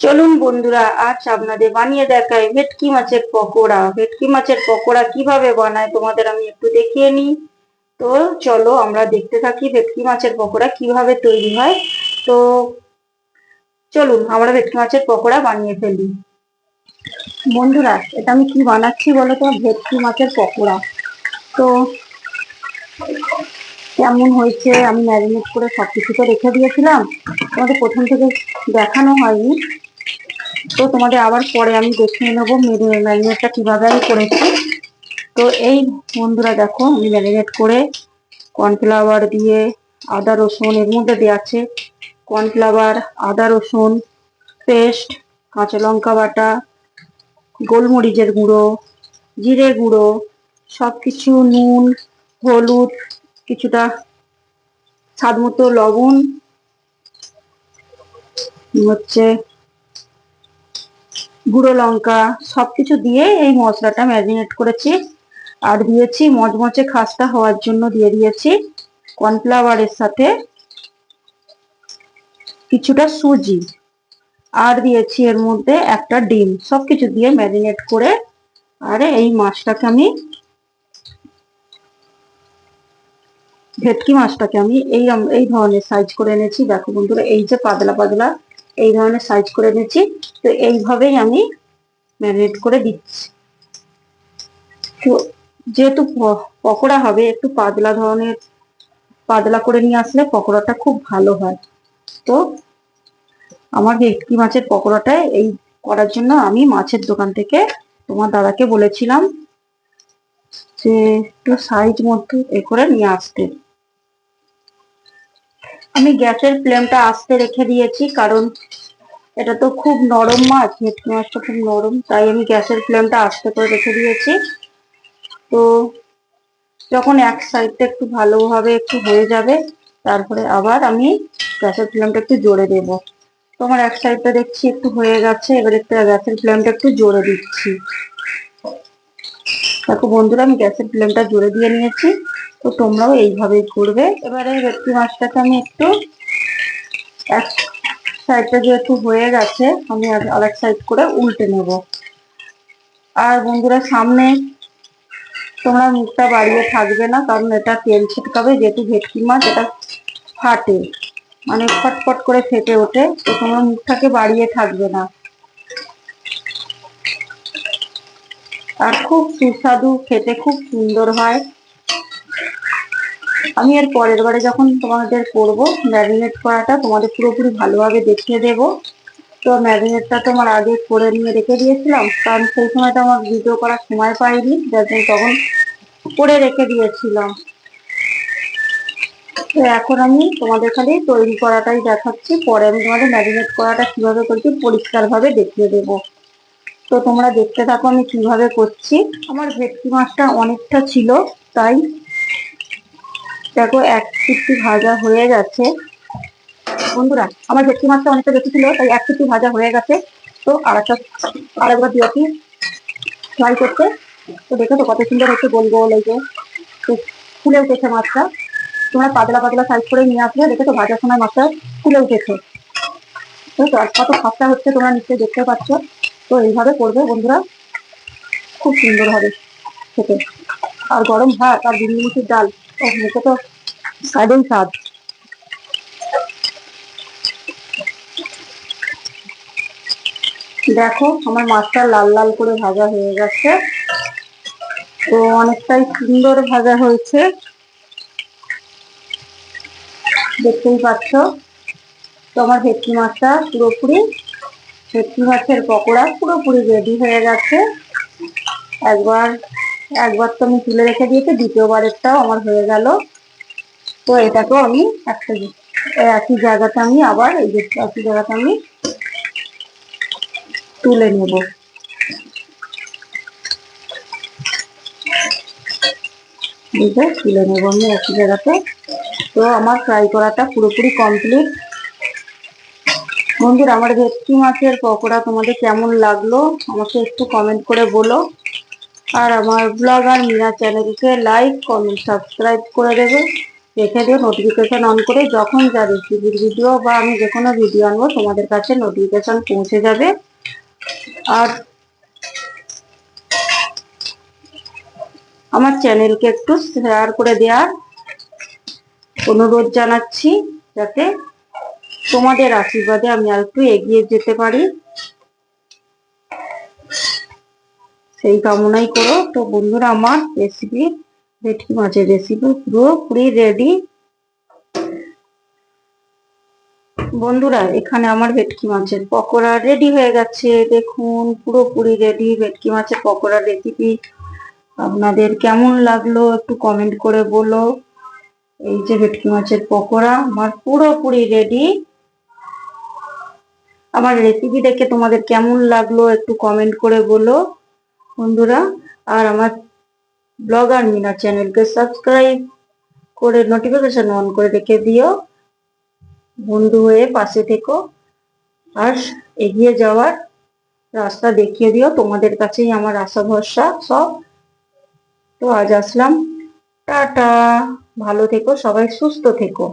চলুন বন্ধুরা, আজ আপনাদের বানিয়ে দেখাই ভেটকি মাছের পকোড়া। ভেটকি মাছের পকোড়া কীভাবে বানায় তোমাদের আমি একটু দেখিয়ে নিই। তো চলো আমরা দেখতে থাকি ভেটকি মাছের পকোড়া কীভাবে তৈরি হয়। তো চলুন আমরা ভেটকি মাছের পকোড়া বানিয়ে ফেলি। বন্ধুরা, এটা আমি কি বানাচ্ছি বলো তো? ভেটকি মাছের পকোড়া। তো কেমন হয়েছে? আমি ম্যারিনেট করে সব কিছু তো রেখে দিয়েছিলাম। তোমাদের প্রথম থেকে দেখানো হয়নি। তো তোমাদের আবার পরে আমি দেখিয়ে নেব ম্যারিনেটটা কীভাবে আমি করেছি। তো এই বন্ধুরা দেখো, আমি ম্যারিনেট করে কর্নফ্লাওয়ার দিয়ে আদা, রসুন, এর মধ্যে দেওয়া আছে কর্নফ্লাওয়ার, আদা, রসুন, পেস্ট, কাঁচা লঙ্কা বাটা, গোলমরিচের গুঁড়ো জিরে গুঁড়ো সব কিছু নুন, হলুদ, কিছুটা স্বাদ মতো লবণ, হচ্ছে গুঁড়ো লঙ্কা সবকিছু দিয়ে এই মশলাটা ম্যারিনেট করেছি। আর দিয়েছি মচমচে খাস্তা হওয়ার জন্য দিয়ে দিয়েছি কর্নফ্লাওয়ারের সাথে কিছুটা সুজি। আর দিয়েছি এর মধ্যে একটা ডিম সব কিছু দিয়ে ম্যারিনেট করে আর এই মাছটাকে আমি ভেটকি মাছটাকে আমি এই এই ধরনের সাইজ করে এনেছি। দেখো বন্ধুরা, এই যে পাতলা পাতলা এই ধরনের সাইজ করে এনেছি তো এইভাবেই আমি ম্যারিনেট করে দিচ্ছি। তো যেহেতু পকোড়া হবে, একটু পাতলা ধরনের, পাতলা করে নিয়ে আসলে পকোড়াটা খুব ভালো হয়। তো আমার ভেটকি মাছের পকোড়াটা এই করার জন্য আমি মাছের দোকান থেকে তোমার দাদাকে বলেছিলাম যে একটু সাইজ মতো এ করে নিয়ে আসতে। আমি গ্যাসের ফ্লেমটা আস্তে রেখে দিয়েছি, কারণ এটা তো খুব নরম মাছ ভেটকি মাছটা খুব নরম, তাই আমি গ্যাসের ফ্লেমটা আস্তে করে রেখে দিয়েছি। তো যখন এক সাইডটা একটু ভালোভাবে একটু হয়ে যাবে, তারপরে আবার আমি গ্যাসের ফ্লেমটা একটু জোরে দেবো। তো আমার এক সাইডটা দেখছি একটু হয়ে গেছে, এবার একটু গ্যাসের ফ্লেমটা একটু জোরে দিচ্ছি। দেখো বন্ধুরা, আমি গ্যাসের ফ্লেমটা জোরে দিয়ে নিয়েছি। তো তোমরাও এইভাবেই করবে। এবারে ভেটকি মাছটাকে আমি একটু এক সাইডটা যেহেতু হয়ে গেছে, আমি আরেক সাইড করে উল্টে নেব। আর বন্ধুরা, সামনে তোমরা মুখটা বাড়িয়ে থাকবে না, কারণ এটা তেল ছিটকাবে, যেহেতু ভেটকি মাছ, এটা ফাটে। মানে ফটফট করে ফেটে ওঠে, তো তোমরা মুখটাকে বাড়িয়ে থাকবে না। আর খুব সুস্বাদু, খেতে খুব সুন্দর হয়। আমি এর পরের বারে যখন তোমাদের করব ম্যারিনেট করাটা তোমাদের পুরোপুরি ভালোভাবে দেখিয়ে দেব। তো ম্যারিনেটটা তোমার আগে করে নিয়ে রেখে দিয়েছিলাম, কারণ সেই সময়টা আমার ভিডিও করার সময় পাইনি, যার জন্য তখন করে রেখে দিয়েছিলাম। তো এখন আমি তোমাদের খালি তৈরি করাটাই দেখাচ্ছি, পরে আমি তোমাদের ম্যারিনেট করাটা কীভাবে করছি পরিষ্কারভাবে দেখিয়ে দেবো। তো তোমরা দেখতে থাকো আমি কীভাবে করছি। আমার ভেটকি মাছটা অনেকটা ছিল, তাই দেখো, এক ফিফটি ভাজা হয়ে গেছে। বন্ধুরা, আমার ভেটকি মাছটা অনেকটা বেশি ছিল, তাই এক ফিফটি ভাজা হয়ে গেছে। তো আর একটা আরেকবার দিয়েছি ফ্রাই করতে। তো দেখো তো কত সুন্দর হচ্ছে গোল গোল এই যে। ফুলে উঠেছে মাছটা। তোমরা পাতলা পাতলা সাইজ করে নিয়ে আসলে দেখে তো ভাজার সময় মাছটা ফুলে উঠেছে। তো কত খাস্তা হচ্ছে তোমরা নিশ্চয়ই দেখতে পাচ্ছ। তো এইভাবে করবে বন্ধুরা। খুব সুন্দর হবে খেতে। আর গরম ভাত আর বিন্দি মুসির ডাল। তো স্বাদ দেখো, আমার মাছটা লাল লাল করে ভাজা হয়ে গেছে। তো অনেকটাই সুন্দর ভাজা হয়েছে। দেখতেই পাচ্ছ? তো আমার ভেটকি মাছটা পুরোপুরি, ভেটকি মাছের পকোড়া পুরোপুরি রেডি হয়ে গেছে। একবার একবার তো আমি তুলে রেখে দিয়েছি, দ্বিতীয়বারেরটাও আমার হয়ে গেল। তো এটাকেও আমি একটা একই জায়গাতে আমি আবার এই যে একই জায়গাতে আমি তুলে নেব। বুঝে তুলে নেব আমি একই জায়গাতে। তো আমার ফ্রাই করাটা পুরোপুরি কমপ্লিট বন্ধুরা, আমার ভেটকি মাছের পকোড়া তোমাদের কেমন লাগল? আমাকে একটু কমেন্ট করে বলো। আর আমার ব্লগার মিনা চ্যানেলকে লাইক কমেন্ট সাবস্ক্রাইব করে দেবে। রেখে দিয়ে নোটিফিকেশান অন করে যখন যা রেসিপির ভিডিও বা আমি যে কোনো ভিডিও আনব, তোমাদের কাছে নোটিফিকেশান পৌঁছে যাবে। আর আমার চ্যানেলকে একটু শেয়ার করে দেওয়ার অনুরোধ জানাচ্ছি, যাতে তোমাদের আশীর্বাদে আমি আর একটু এগিয়ে যেতে পারি। সেই কামনাই করো। তো বন্ধুরা, আমার রেসিপি ভেটকি মাছের রেসিপি পুরোপুরি রেডি বন্ধুরা, এখানে আমার ভেটকি মাছের পকোড়া রেডি হয়ে গেছে। দেখুন পুরোপুরি রেডি ভেটকি মাছের পকোড়ার রেসিপি আপনাদের কেমন লাগল একটু কমেন্ট করে বলো। এই যে ভেটকি মাছের পকোড়া, আমার পুরোপুরি রেডি আমার রেসিপি দেখে তোমাদের কেমন লাগল একটু কমেন্ট করে বলো। বন্ধুরা, আর আমার ব্লগ আর মিনা চ্যানেলকে সাবস্ক্রাইব করে নোটিফিকেশন অন করে রেখে দিও। বন্ধু হয়ে পাশে থেকো। আর এগিয়ে যাওয়ার রাস্তা দেখিয়ে দিও। তোমাদের কাছেই আমার আশা ভরসা সব। তো আজ আসলাম। টাটা। ভালো থেকো। সবাই সুস্থ থেকো।